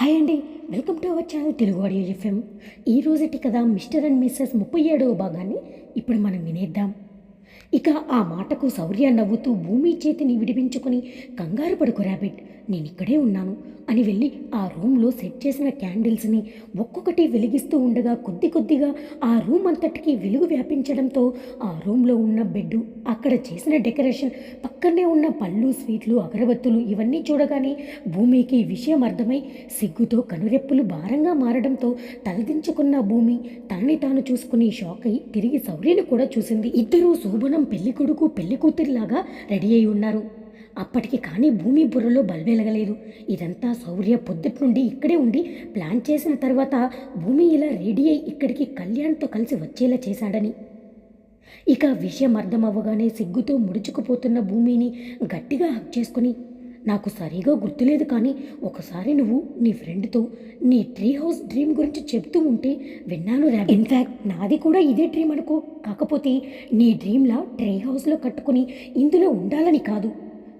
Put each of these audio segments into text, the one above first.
Hi అండి. Welcome to our channel Telugu audio FM. ఈ రోజుటి కదా మిస్టర్ అండ్ మిస్సెస్ ముప్పై ఏడవ భాగాన్ని ఇప్పుడు మనం వినేద్దాం. ఇక ఆ మాటకు శౌర్య నవ్వుతూ భూమి చేతిని విడిపించుకుని కంగారు పడుకు ర్యాబిట్ నేను ఇక్కడే ఉన్నాను అని వెళ్ళి ఆ రూమ్లో సెట్ చేసిన క్యాండిల్స్ని ఒక్కొక్కటి వెలిగిస్తూ ఉండగా కొద్ది కొద్దిగా ఆ రూమ్ అంతటికి వెలుగు వ్యాపించడంతో ఆ రూమ్లో ఉన్న బెడ్ అక్కడ చేసిన డెకరేషన్ పక్కనే ఉన్న పళ్ళు స్వీట్లు అగరబత్తులు ఇవన్నీ చూడగానే భూమికి విషయం అర్థమై సిగ్గుతో కనురెప్పులు భారంగా మారడంతో తలదించుకున్న భూమి తనని తాను చూసుకుని షాక్ అయి తిరిగి శౌర్యని కూడా చూసింది. ఇద్దరూ శోభనం పెళ్ళి కొడుకు పెళ్ళి కూతురిలాగా రెడీ అయి ఉన్నారు. అప్పటికి కానీ భూమి బుర్రలో బల్బెలగలేదు. ఇదంతా శౌర్య పొద్దుటి నుండి ఇక్కడే ఉండి ప్లాన్ చేసిన తర్వాత భూమి ఇలా రెడీ అయి ఇక్కడికి కళ్యాణ్తో కలిసి వచ్చేలా చేశాడని. ఇక విషయం అర్థమవ్వగానే సిగ్గుతో ముడుచుకుపోతున్న భూమిని గట్టిగా హక్ చేసుకుని నాకు సరిగా గుర్తులేదు కానీ ఒకసారి నువ్వు నీ ఫ్రెండ్తో నీ ట్రీ హౌస్ డ్రీమ్ గురించి చెప్తూ ఉంటే విన్నాను రా. ఇన్ఫ్యాక్ట్ నాది కూడా ఇదే డ్రీమ్ అనుకో. కాకపోతే నీ డ్రీమ్లా ట్రీ హౌస్లో కట్టుకుని ఇందులో ఉండాలని కాదు.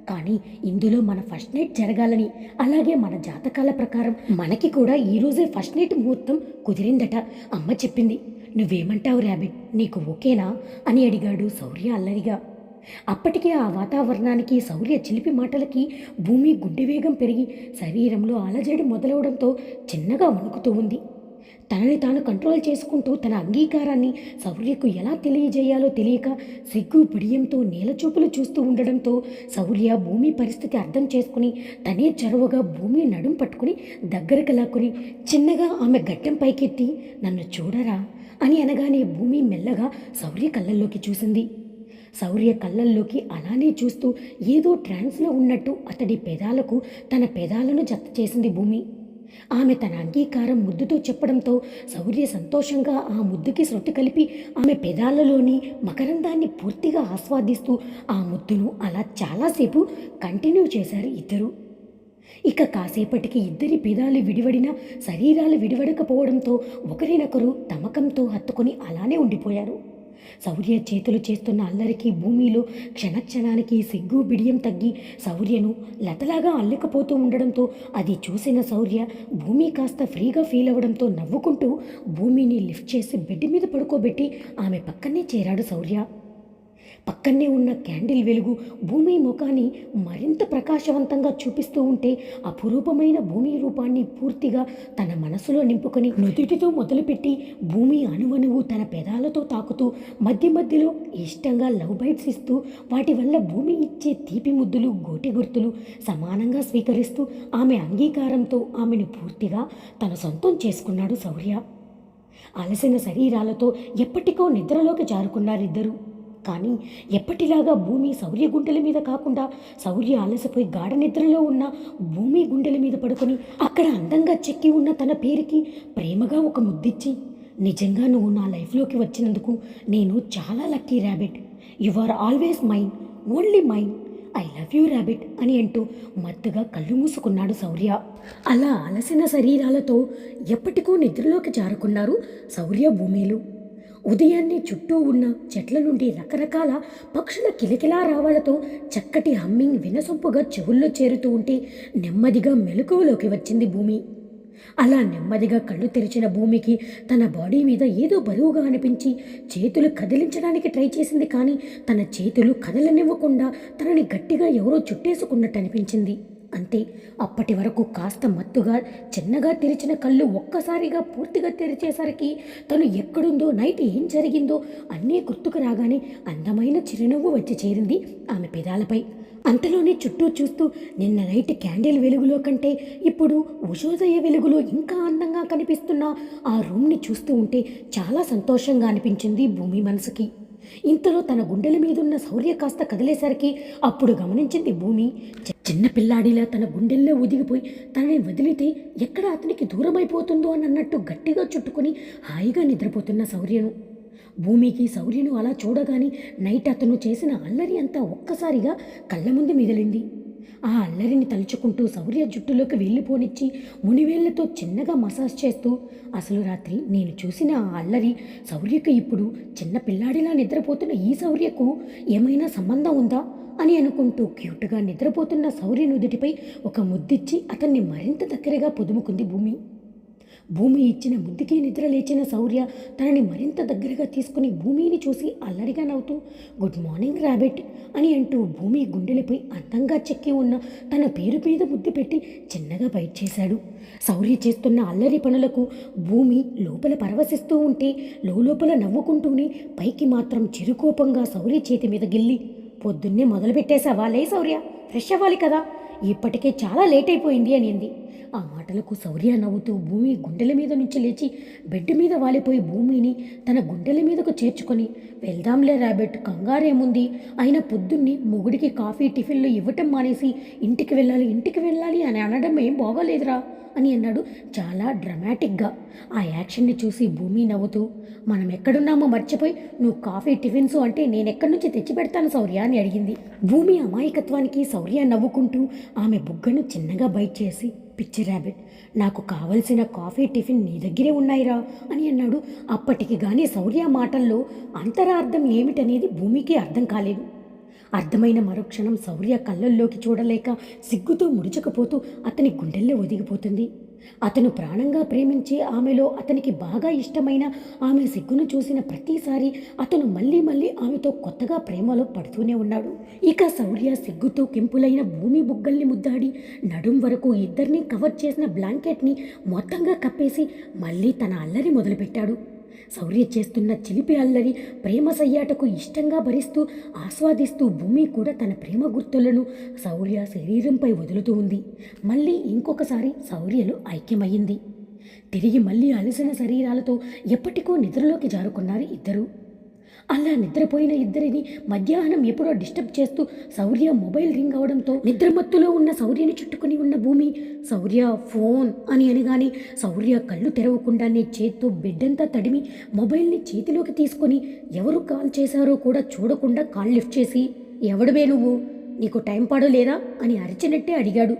కానీ ఇందులో మన ఫస్ట్ నైట్ జరగాలని అలాగే మన జాతకాల ప్రకారం మనకి కూడా ఈరోజే ఫస్ట్ నైట్ ముహూర్తం కుదిరిందట. అమ్మ చెప్పింది నువ్వేమంటావు ర్యాబిట్ నీకు ఓకేనా? అని అడిగాడు శౌర్య అల్లరిగా. అప్పటికే ఆ వాతావరణానికి శౌర్య చిలిపి మాటలకి భూమి గుండె వేగం పెరిగి శరీరంలో అలజడి మొదలవడంతో చిన్నగా వణుకుతూ ఉంది. తనని తాను కంట్రోల్ చేసుకుంటూ తన అంగీకారాన్ని శౌర్యకు ఎలా తెలియజేయాలో తెలియక సిగ్గు బిడియంతో నేలచూపులు చూస్తూ ఉండడంతో శౌర్య భూమి పరిస్థితి అర్థం చేసుకుని తనే చొరవగా భూమి నడుం పట్టుకుని దగ్గరకు లాక్కుని చిన్నగా ఆమె గడ్డం పైకెత్తి నన్ను చూడరా అని అనగానే భూమి మెల్లగా శౌర్య కళ్ళల్లోకి చూసింది. శౌర్య కళ్ళల్లోకి అలానే చూస్తూ ఏదో ట్రాన్స్లో ఉన్నట్టు అతడి పెదాలకు తన పెదాలను జత చేసింది భూమి. ఆమె తన అంగీకారం ముద్దుతో చెప్పడంతో శౌర్య సంతోషంగా ఆ ముద్దుకి శృతి కలిపి ఆమె పెదాలలోని మకరందాన్ని పూర్తిగా ఆస్వాదిస్తూ ఆ ముద్దును అలా చాలాసేపు కంటిన్యూ చేశారు ఇద్దరు. ఇక కాసేపటికి ఇద్దరి పెదాలు విడివడిన శరీరాలు విడివడకపోవడంతో ఒకరినొకరు తమకంతో హత్తుకొని అలానే ఉండిపోయారు. శౌర్య చేతులు చేస్తున్న అల్లరికి భూమిలో క్షణక్షణానికి సిగ్గు బిడియం తగ్గి శౌర్యను లతలాగా అల్లకపోతూ ఉండడంతో అది చూసిన శౌర్య భూమి కాస్త ఫ్రీగా ఫీల్ అవ్వడంతో నవ్వుకుంటూ భూమిని లిఫ్ట్ చేసి బెడ్ మీద పడుకోబెట్టి ఆమె పక్కనే చేరాడు శౌర్య పక్కనే ఉన్న క్యాండిల్ వెలుగు భూమి ముఖాన్ని మరింత ప్రకాశవంతంగా చూపిస్తూ ఉంటే అపురూపమైన భూమి రూపాన్ని పూర్తిగా తన మనసులో నింపుకొని నుదుటితో మొదలుపెట్టి భూమి అణువణువు తన పెదాలతో తాకుతూ మధ్య మధ్యలో ఇష్టంగా లవ్ బైట్స్ ఇస్తూ వాటి వల్ల భూమి ఇచ్చే తీపి ముద్దులు గోటి గుర్తులు సమానంగా స్వీకరిస్తూ ఆమె అంగీకారంతో ఆమెను పూర్తిగా తన సొంతం చేసుకున్నాడు శౌర్య అలసిన శరీరాలతో ఎప్పటికో నిద్రలోకి జారుకున్నారిద్దరూ. కానీ ఎప్పటిలాగా భూమి సౌర్య గుండెల మీద కాకుండా సౌర్య అలసిపోయి గాఢ నిద్రలో ఉన్న భూమి గుండెల మీద పడుకొని అక్కడ అందంగా చెక్కి ఉన్న తన పేరుకి ప్రేమగా ఒక ముద్దిచ్చి నిజంగా నువ్వు నా లైఫ్లోకి వచ్చినందుకు నేను చాలా lucky rabbit. You are always mine only mine. I love you rabbit అని అంటూ మత్తుగా కళ్ళు మూసుకున్నాడు శౌర్య. అలా అలసిన శరీరాలతో ఎప్పటికో నిద్రలోకి జారుకున్నారు శౌర్య భూమిలు. ఉదయాన్నే చుట్టూ ఉన్న చెట్ల నుండి రకరకాల పక్షుల కిలకిలా రావాలతో చక్కటి హమ్మింగ్ వినసొంపుగా చెవుల్లో చేరుతూ ఉంటే నెమ్మదిగా మెలకువలోకి వచ్చింది భూమి. అలా నెమ్మదిగా కళ్ళు తెరిచిన భూమికి తన బాడీ మీద ఏదో బరువుగా అనిపించి చేతులు కదిలించడానికి ట్రై చేసింది కానీ తన చేతులు కదలనివ్వకుండా తనని గట్టిగా ఎవరో చుట్టేసుకున్నట్టు అనిపించింది. అంతే అప్పటి వరకు కాస్త మత్తుగా చిన్నగా తెరిచిన కళ్ళు ఒక్కసారిగా పూర్తిగా తెరిచేసరికి తను ఎక్కడుందో నైట్ ఏం జరిగిందో అన్నీ గుర్తుకు రాగానే అందమైన చిరునవ్వు వచ్చి చేరింది ఆమె పెదాలపై. అంతలోనే చుట్టూ చూస్తూ నిన్న నైట్ క్యాండిల్ వెలుగులో కంటే ఇప్పుడు ఉషోదయ వెలుగులో ఇంకా అందంగా కనిపిస్తున్న ఆ రూమ్ని చూస్తూ ఉంటే చాలా సంతోషంగా అనిపించింది భూమి మనసుకి. ఇంతలో తన గుండెల మీదున్న శౌర్య కాస్త కదిలేసరికి అప్పుడు గమనించింది భూమి. చిన్న పిల్లాడిలా తన గుండెల్లో ఒదిగిపోయి తనని వదిలితే ఎక్కడ అతనికి దూరమైపోతుందో అని అన్నట్టు గట్టిగా చుట్టుకొని హాయిగా నిద్రపోతున్న శౌర్యను. భూమికి శౌర్యను అలా చూడగానే నైట్ అతను చేసిన అల్లరి అంతా ఒక్కసారిగా కళ్ళ ముందు మిగిలింది. ఆ అల్లరిని తలుచుకుంటూ శౌర్య జుట్టులోకి వెళ్ళిపోనిచ్చి మునివేళ్ళతో చిన్నగా మసాజ్ చేస్తూ అసలు రాత్రి నేను చూసిన ఆ అల్లరి శౌర్యకు ఇప్పుడు చిన్న పిల్లాడిలా నిద్రపోతున్న ఈ శౌర్యకు ఏమైనా సంబంధం ఉందా? అని అనుకుంటూ క్యూట్గా నిద్రపోతున్న శౌర్య నుదుటిపై ఒక ముద్దిచ్చి అతన్ని మరింత దగ్గరగా పొదుముకుంది భూమి. భూమి ఇచ్చిన ముద్దుకి నిద్ర లేచిన శౌర్య తనని మరింత దగ్గరగా తీసుకుని భూమిని చూసి అల్లరిగా నవ్వుతూ గుడ్ మార్నింగ్ రాబెట్ అని అంటూ భూమి గుండెలపై అందంగా చెక్కి ఉన్న తన పేరు మీద ముద్దు పెట్టి చిన్నగా బయట చేశాడు. శౌర్య చేస్తున్న అల్లరి పనులకు భూమి లోపల పరవశిస్తూ ఉంటే లోపల నవ్వుకుంటూనే పైకి మాత్రం చిరుకోపంగా శౌర్య చేతి మీద గిల్లి పొద్దున్నే మొదలుపెట్టేశావా? లే శౌర్య ఫ్రెష్ అవ్వాలి కదా. ఇప్పటికే చాలా లేట్ అయిపోయింది అనింది. ఆ మాటలకు శౌర్య నవ్వుతూ భూమి గుండెల మీద నుంచి లేచి బెడ్ మీద వాలిపోయి భూమిని తన గుండెల మీదకు చేర్చుకొని వెళ్దాంలే రాబెట్ కంగారేముంది? అయినా పొద్దున్నే మొగుడికి కాఫీ టిఫిన్లు ఇవ్వటం మానేసి ఇంటికి వెళ్ళాలి ఇంటికి వెళ్ళాలి అని అనడం ఏం బాగోలేదురా. అని అన్నాడు. చాలా డ్రమాటిక్గా. ఆ యాక్షన్ని చూసి భూమి నవ్వుతూ మనం ఎక్కడున్నామో మర్చిపోయి నువ్వు కాఫీ టిఫిన్స్ అంటే నేను ఎక్కడి నుంచి తెచ్చి పెడతాను శౌర్య అని అడిగింది. భూమి అమాయకత్వానికి శౌర్య నవ్వుకుంటూ ఆమె బుగ్గను చిన్నగా బైట్ చేసి పిచ్చి ర్యాబిట్ నాకు కావలసిన కాఫీ టిఫిన్ నీ దగ్గరే ఉన్నాయిరా అని అన్నాడు. అప్పటికి కానీ శౌర్య మాటల్లో అంతరార్థం ఏమిటనేది భూమికి అర్థం కాలేదు. అర్థమైన మరుక్షణం శౌర్య కళ్ళల్లోకి చూడలేక సిగ్గుతో ముడుచుకుపోతూ అతని గుండెల్లో ఒదిగిపోతుంది. అతను ప్రాణంగా ప్రేమించే ఆమెలో అతనికి బాగా ఇష్టమైన ఆమె సిగ్గును చూసిన ప్రతిసారి అతను మళ్ళీ మళ్ళీ ఆమెతో కొత్తగా ప్రేమలో పడుతూనే ఉన్నాడు. ఇక శౌర్య సిగ్గుతో కెంపులైన భూమి బుగ్గల్ని ముద్దాడి నడుం వరకు ఇద్దరిని కవర్ చేసిన బ్లాంకెట్ని మొత్తంగా కప్పేసి మళ్ళీ తన అల్లరి మొదలుపెట్టాడు. శౌర్య చేస్తున్న చిలిపి అల్లరి ప్రేమ సయ్యాటకు ఇష్టంగా భరిస్తూ ఆస్వాదిస్తూ భూమి కూడా తన ప్రేమ గుర్తులను శౌర్య శరీరంపై వదులుతూ ఉంది. మళ్ళీ ఇంకొకసారి శౌర్యలు ఐక్యమయ్యింది. తిరిగి మళ్ళీ అలసిన శరీరాలతో ఎప్పటికో నిద్రలోకి జారుకున్నారు ఇద్దరు. అలా నిద్రపోయిన ఇద్దరిని మధ్యాహ్నం ఎప్పుడో డిస్టర్బ్ చేస్తూ శౌర్య మొబైల్ రింగ్ అవడంతో నిద్రమత్తులో ఉన్న శౌర్యని చుట్టుకుని ఉన్న భూమి శౌర్య ఫోన్ అని అనగానే శౌర్య కళ్ళు తెరవకుండానే చేత్తో బిడ్డంతా తడిమి మొబైల్ని చేతిలోకి తీసుకొని ఎవరు కాల్ చేశారో కూడా చూడకుండా కాల్ లిఫ్ట్ చేసి ఎవడవే నువ్వు? నీకు టైం పాడు లేదా? అని అరిచినట్టే అడిగాడు.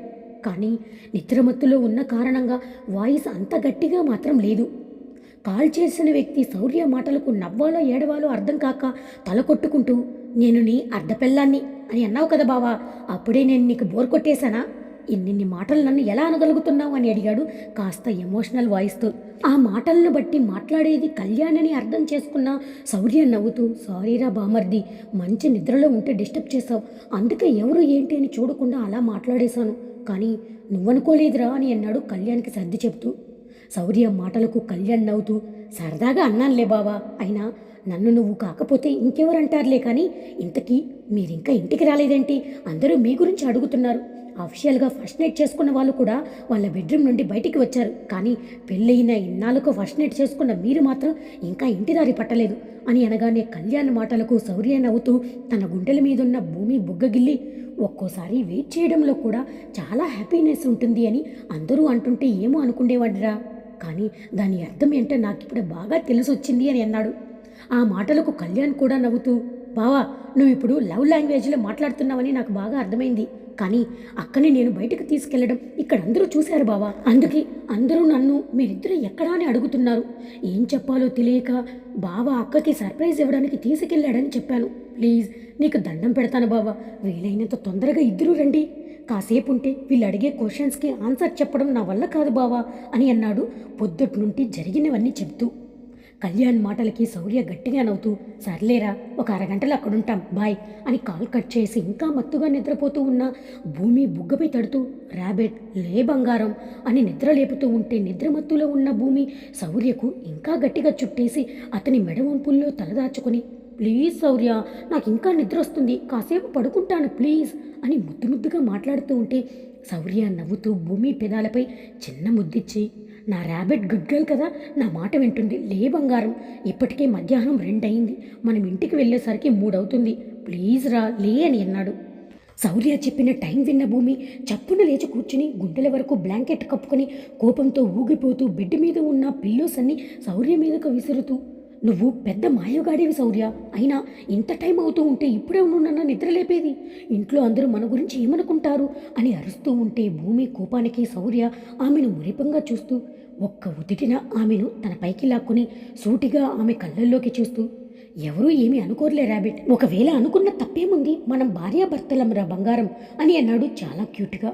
కానీ నిద్రమత్తులో ఉన్న కారణంగా వాయిస్ అంత గట్టిగా మాత్రం లేదు. కాల్ చేసిన వ్యక్తి శౌర్య మాటలకు నవ్వాలో ఏడవాలో అర్థం కాక తల కొట్టుకుంటూ నేను నీ అర్ధపెల్లాన్ని అని అన్నావు కదా బావా అప్పుడే నేను నీకు బోర్ కొట్టేశానా? ఇన్నిన్ని మాటలు నన్ను ఎలా అనగలుగుతున్నావు? అని అడిగాడు కాస్త ఎమోషనల్ వాయిస్తో. ఆ మాటలను బట్టి మాట్లాడేది కళ్యాణ్ అని అర్థం చేసుకున్న శౌర్య నవ్వుతూ సారీరా బామర్ది మంచి నిద్రలో ఉంటే డిస్టర్బ్ చేసావు అందుకే ఎవరు ఏంటి అని చూడకుండా అలా మాట్లాడేశాను. కానీ నువ్వనుకోలేదురా అని అన్నాడు కళ్యాణ్కి సర్ది చెబుతూ. శౌర్య మాటలకు కళ్యాణ్ నవ్వుతూ సరదాగా అన్నానులే బావా అయినా నన్ను నువ్వు కాకపోతే ఇంకెవరంటారులే కానీ ఇంతకీ మీరింకా ఇంటికి రాలేదేంటి? అందరూ మీ గురించి అడుగుతున్నారు. అఫిషియల్గా ఫస్ట్ నైట్ చేసుకున్న వాళ్ళు కూడా వాళ్ళ బెడ్రూమ్ నుండి బయటికి వచ్చారు. కానీ పెళ్ళయిన ఇన్నాళ్ళకు ఫస్ట్ నైట్ చేసుకున్న మీరు మాత్రం ఇంకా ఇంటి దారి పట్టలేదు అని అనగానే కళ్యాణ్ మాటలకు శౌర్య నవ్వుతూ తన గుండెల మీదున్న భూమి బుగ్గగిల్లి ఒక్కోసారి వెయిట్ చేయడంలో కూడా చాలా హ్యాపీనెస్ ఉంటుంది అని అందరూ అంటుంటే ఏమో అనుకునేవాడిరా కానీ దాని అర్థం ఏంటో నాకు ఇప్పుడు బాగా తెలిసొచ్చింది అని అన్నాడు. ఆ మాటలకు కళ్యాణ్ కూడా నవ్వుతూ బావా నువ్వు ఇప్పుడు లవ్ లాంగ్వేజ్లో మాట్లాడుతున్నావని నాకు బాగా అర్థమైంది. కానీ అక్కని నేను బయటకు తీసుకెళ్ళడం ఇక్కడ అందరూ చూశారు బావా. అందుకే అందరూ నన్ను మీరిద్దరూ ఎక్కడా అని అడుగుతున్నారు. ఏం చెప్పాలో తెలియక బావా అక్కకి సర్ప్రైజ్ ఇవ్వడానికి తీసుకెళ్ళాడని చెప్పాను. ప్లీజ్ నీకు దండం పెడతాను బావా. వీలైనంత తొందరగా ఇద్దరూ రండి. కాసేపు ఉంటే వీళ్ళు అడిగే క్వశ్చన్స్కి ఆన్సర్ చెప్పడం నా వల్ల కాదు బావా అని అన్నాడు. పొద్దుటి నుండి జరిగినవన్నీ చెప్తూ కళ్యాణ్ మాటలకి శౌర్య గట్టిగా నవ్వుతూ సర్లేరా ఒక అరగంటలో అక్కడుంటాం బాయ్ అని కాల్ కట్ చేసి ఇంకా మత్తుగా నిద్రపోతూ ఉన్న భూమి బుగ్గపై తడుతూ ర్యాబెట్ లే బంగారం అని నిద్ర లేపుతూ ఉంటే నిద్రమత్తులో ఉన్న భూమి శౌర్యకు ఇంకా గట్టిగా చుట్టేసి అతని మెడ వంపుల్లో తలదాచుకొని ప్లీజ్ శౌర్య నాకు ఇంకా నిద్ర వస్తుంది కాసేపు పడుకుంటాను ప్లీజ్ అని ముద్దు ముద్దుగా మాట్లాడుతూ ఉంటే శౌర్య నవ్వుతూ భూమి పెదాలపై చిన్న ముద్దిచ్చి నా ర్యాబిట్ గుడ్ గర్ల్ కదా నా మాట వింటుంది లే బంగారం ఇప్పటికే మధ్యాహ్నం రెండయింది మనం ఇంటికి వెళ్ళేసరికి మూడవుతుంది ప్లీజ్ రా లే అని అన్నాడు. శౌర్య చెప్పిన టైం విన్న భూమి చప్పున లేచి కూర్చుని గుండెల వరకు బ్లాంకెట్ కప్పుకొని కోపంతో ఊగిపోతూ బెడ్ మీద ఉన్న పిల్లోస్ అన్ని శౌర్య మీదకు విసురుతూ నువ్వు పెద్ద మాయగాడివి శౌర్య అయినా ఇంత టైం అవుతూ ఉంటే ఇప్పుడే నువ్వు నన్ను నిద్రలేపేది. ఇంట్లో అందరూ మన గురించి ఏమనుకుంటారు అని అరుస్తూ ఉంటే భూమి కోపానికి శౌర్య ఆమెను మురిపంగా చూస్తూ ఒక్క ఉదిటిన ఆమెను తన పైకి లాక్కుని సూటిగా ఆమె కళ్ళల్లోకి చూస్తూ ఎవరూ ఏమీ అనుకోరులే ర్యాబిట్ ఒకవేళ అనుకున్న తప్పేముంది? మనం భార్యాభర్తలమరా బంగారం అని అన్నాడు చాలా క్యూట్గా.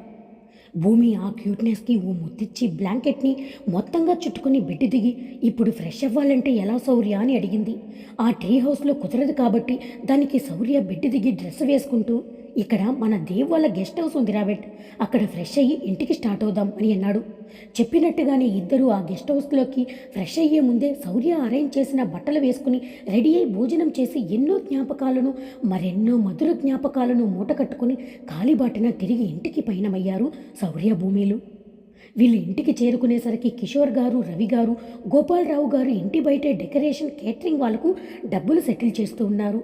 భూమి ఆ క్యూట్నెస్కి ఓ ముత్తిచ్చి బ్లాంకెట్ని మొత్తంగా చుట్టుకుని బెడ్ దిగి ఇప్పుడు ఫ్రెష్ అవ్వాలంటే ఎలా సౌర్య? అని అడిగింది. ఆ ట్రీ హౌస్లో కుదరదు కాబట్టి దానికి సౌర్య బెడ్ దిగి డ్రెస్ వేసుకుంటూ ఇక్కడ మన దేవ్ వాళ్ళ గెస్ట్ హౌస్ ఉంది రాబెట్. అక్కడ ఫ్రెష్ అయ్యి ఇంటికి స్టార్ట్ అవుదాం అని అన్నాడు. చెప్పినట్టుగానే ఇద్దరు ఆ గెస్ట్ హౌస్లోకి ఫ్రెష్ అయ్యే ముందే శౌర్య అరేంజ్ చేసిన బట్టలు వేసుకుని రెడీ అయి భోజనం చేసి ఎన్నో జ్ఞాపకాలను మరెన్నో మధుర జ్ఞాపకాలను మూట కట్టుకుని కాలిబాటిన తిరిగి ఇంటికి పయనమయ్యారు శౌర్య భూమిలు. వీళ్ళు ఇంటికి చేరుకునేసరికి కిషోర్ గారు రవి గారు గోపాలరావు గారు ఇంటి బయటే డెకరేషన్ కేటరింగ్ వాళ్ళకు డబ్బులు సెటిల్ చేస్తూ ఉన్నారు.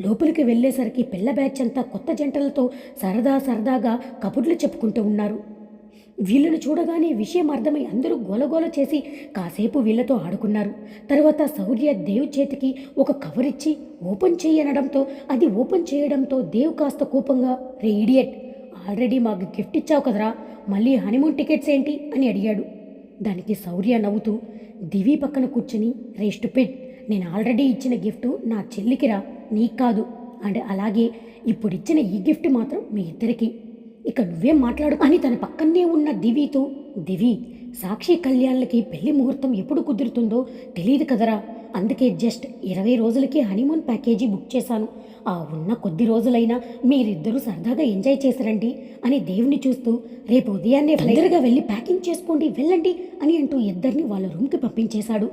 లోపలికి వెళ్ళేసరికి పిల్ల బ్యాచ్ అంతా కొత్త జంటలతో సరదా సరదాగా కబుర్లు చెప్పుకుంటూ ఉన్నారు. వీళ్ళను చూడగానే విషయం అర్థమై అందరూ గోలగోల చేసి కాసేపు వీళ్ళతో ఆడుకున్నారు. తర్వాత శౌర్య దేవ్ చేతికి ఒక కవర్ ఇచ్చి ఓపెన్ చేయనడంతో అది ఓపెన్ చేయడంతో దేవ్ కాస్త కోపంగా రే ఇడియట్ ఆల్రెడీ మాకు గిఫ్ట్ ఇచ్చావు కదరా మళ్ళీ హనీమూన్ టికెట్స్ ఏంటి? అని అడిగాడు. దానికి శౌర్య నవ్వుతూ దివి పక్కన కూర్చుని రే పెట్ నేను ఆల్రెడీ ఇచ్చిన గిఫ్ట్ నా చెల్లికిరా నీకు కాదు అండ్ అలాగే ఇప్పుడు ఇచ్చిన ఈ గిఫ్ట్ మాత్రం మీ ఇద్దరికి. ఇక నువ్వేం మాట్లాడు? అని తన పక్కనే ఉన్న దివితో దివి సాక్షి కళ్యాణ్లకి పెళ్ళి ముహూర్తం ఎప్పుడు కుదురుతుందో తెలియదు కదరా. అందుకే జస్ట్ ఇరవై రోజులకి హనీమూన్ ప్యాకేజీ బుక్ చేశాను. ఆ ఉన్న కొద్ది రోజులైనా మీరిద్దరూ సరదాగా ఎంజాయ్ చేసిరండి అని దేవుని చూస్తూ రేపు ఉదయాన్నే తొందరగా వెళ్ళి ప్యాకింగ్ చేసుకోండి వెళ్ళండి అని అంటూ ఇద్దరిని వాళ్ళ రూమ్కి పంపించేశాడు.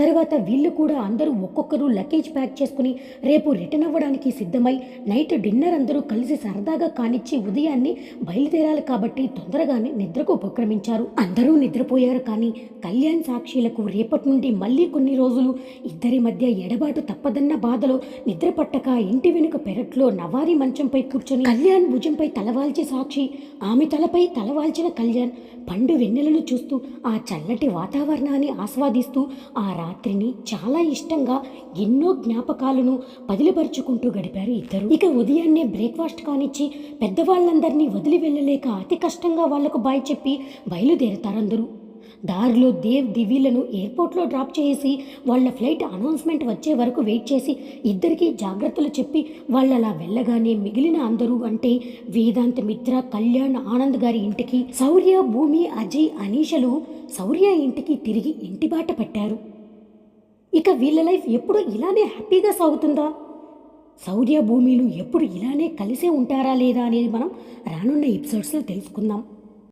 తర్వాత వీళ్ళు కూడా అందరూ ఒక్కొక్కరు లగేజ్ ప్యాక్ చేసుకుని రేపు రిటర్న్ అవ్వడానికి సిద్ధమై నైట్ డిన్నర్ అందరూ కలిసి సరదాగా కానిచ్చి ఉదయాన్నే బయలుదేరాలి కాబట్టి తొందరగానే నిద్రకు ఉపక్రమించారు. అందరూ నిద్రపోయారు కానీ కళ్యాణ్ సాక్షులకు రేపటి నుండి మళ్ళీ కొన్ని రోజులు ఇద్దరి మధ్య ఎడబాటు తప్పదన్న బాధలో నిద్ర పట్టక ఇంటి వెనుక పెరట్లో నవారి మంచంపై కూర్చొని కళ్యాణ్ భుజంపై తలవాల్చే సాక్షి ఆమె తలపై తలవాల్చిన కళ్యాణ్ పండు వెన్నెలను చూస్తూ ఆ చల్లటి వాతావరణాన్ని ఆస్వాదిస్తూ ఆ రాత్రిని చాలా ఇష్టంగా ఎన్నో జ్ఞాపకాలను పదిలిపరుచుకుంటూ గడిపారు ఇద్దరు. ఇక ఉదయాన్నే బ్రేక్ఫాస్ట్ కానిచ్చి పెద్దవాళ్ళందరినీ వదిలి వెళ్ళలేక అతి కష్టంగా వాళ్ళకు బాయ్ చెప్పి బయలుదేరతారందరూ. దారిలో దేవ్ దివీలను ఎయిర్పోర్ట్లో డ్రాప్ చేసి వాళ్ళ ఫ్లైట్ అనౌన్స్మెంట్ వచ్చే వరకు వెయిట్ చేసి ఇద్దరికీ జాగ్రత్తలు చెప్పి వాళ్ళు అలా వెళ్ళగానే మిగిలిన అందరూ అంటే వేదాంత్ మిత్ర కళ్యాణ్ ఆనంద్ గారి ఇంటికి శౌర్య భూమి అజయ్ అనీషలు శౌర్య ఇంటికి తిరిగి ఇంటి బాట పట్టారు. ఇక వీళ్ళ లైఫ్ ఎప్పుడు ఇలానే హ్యాపీగా సాగుతుందా? శౌర్య భూమిలు ఎప్పుడు ఇలానే కలిసే ఉంటారా లేదా అనేది మనం రానున్న ఎపిసోడ్స్లో తెలుసుకుందాం.